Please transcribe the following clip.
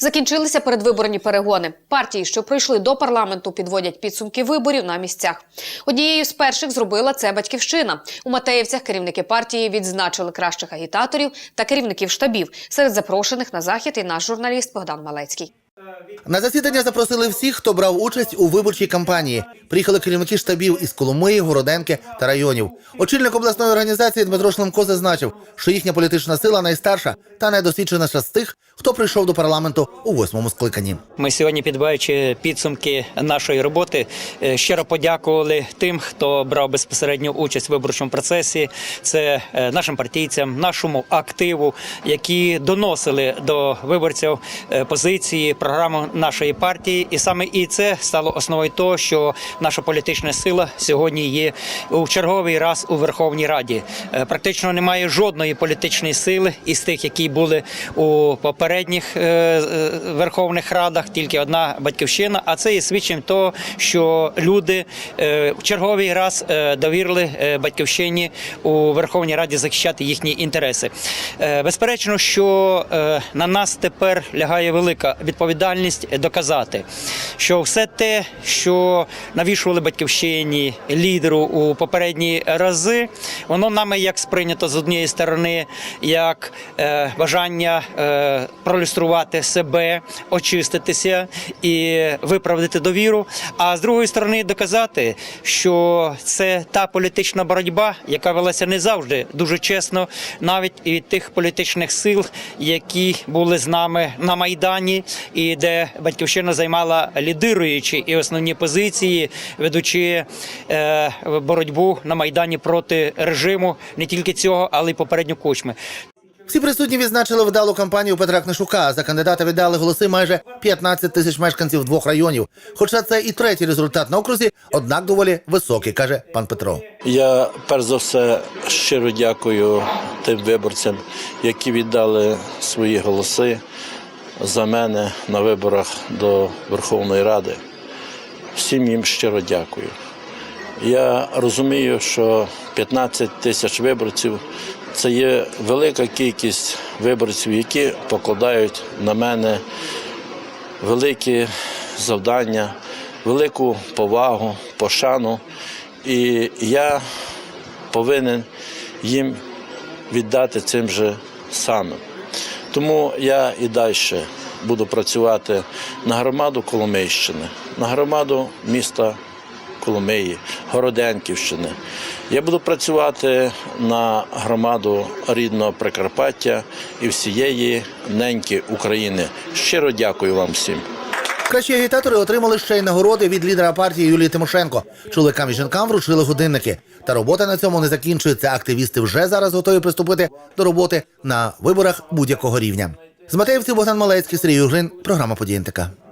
Закінчилися передвиборні перегони. Партії, що прийшли до парламенту, підводять підсумки виборів на місцях. Однією з перших зробила це батьківщина. У Матеївцях керівники партії відзначили кращих агітаторів та керівників штабів. Серед запрошених на захід і наш журналіст Богдан Малецький. На засідання запросили всіх, хто брав участь у виборчій кампанії. Приїхали керівники штабів із Коломиї, Городенки та районів. Очільник обласної організації Дмитро Шлемко зазначив, що їхня політична сила найстарша та найдосвідченіша з тих, хто прийшов до парламенту у восьмому скликанні. Ми сьогодні, підбиваючи підсумки нашої роботи, е, щиро подякували тим, хто брав безпосередню участь в виборчому процесі. Це е, нашим партійцям, нашому активу, які доносили до виборців е, позиції, програму нашої партії. І саме і це стало основою того, що наша політична сила сьогодні є у черговий раз у Верховній Раді. Е, Практично немає жодної політичної сили із тих, які були у попередніх е, е, верховних радах, тільки одна батьківщина. А це є свідченням того, що люди в черговий раз довірили батьківщині у Верховній Раді захищати їхні інтереси. Безперечно, що на нас тепер лягає велика відповідальність доказати, що все те, що навішували батьківщині лідеру у попередні рази, воно нами як сприйнято з однієї сторони, як е, бажання е, пролюструвати себе, очиститися і виправдати довіру. А з другої сторони, доказати, що це та політична боротьба, яка велася не завжди дуже чесно, навіть і тих політичних сил, які були з нами на майдані, і де батьківщина займала лідируючі і основні позиції, ведучи е, боротьбу на майдані проти режиму не тільки цього, але й попередньо кучми. Всі присутні відзначили вдалу кампанію Петра Книшука. За кандидата віддали голоси майже 15 тисяч мешканців двох районів. Хоча це і третій результат на окрузі, однак доволі високий, каже пан Петро. Я перш за все щиро дякую тим виборцям, які віддали свої голоси за мене на виборах до Верховної Ради. Всім їм щиро дякую. Я розумію, що 15 тисяч виборців це є велика кількість виборців, які покладають на мене великі завдання, велику повагу, пошану. І я повинен їм віддати цим же самим. Тому я і далі буду працювати на громаду Коломийщини, на громаду міста Коломиї, Городенківщини. Я буду працювати на громаду рідного Прикарпаття і всієї неньки України. Щиро дякую вам всім. Кращі агітатори отримали ще й нагороди від лідера партії Юлії Тимошенко. Чоловікам і жінкам вручили годинники. Та робота на цьому не закінчується. Активісти вже зараз готові приступити до роботи на виборах будь-якого рівня. З Матеївців Богдан Малецький, Сергій Югрин, програма подієнтика. НТК».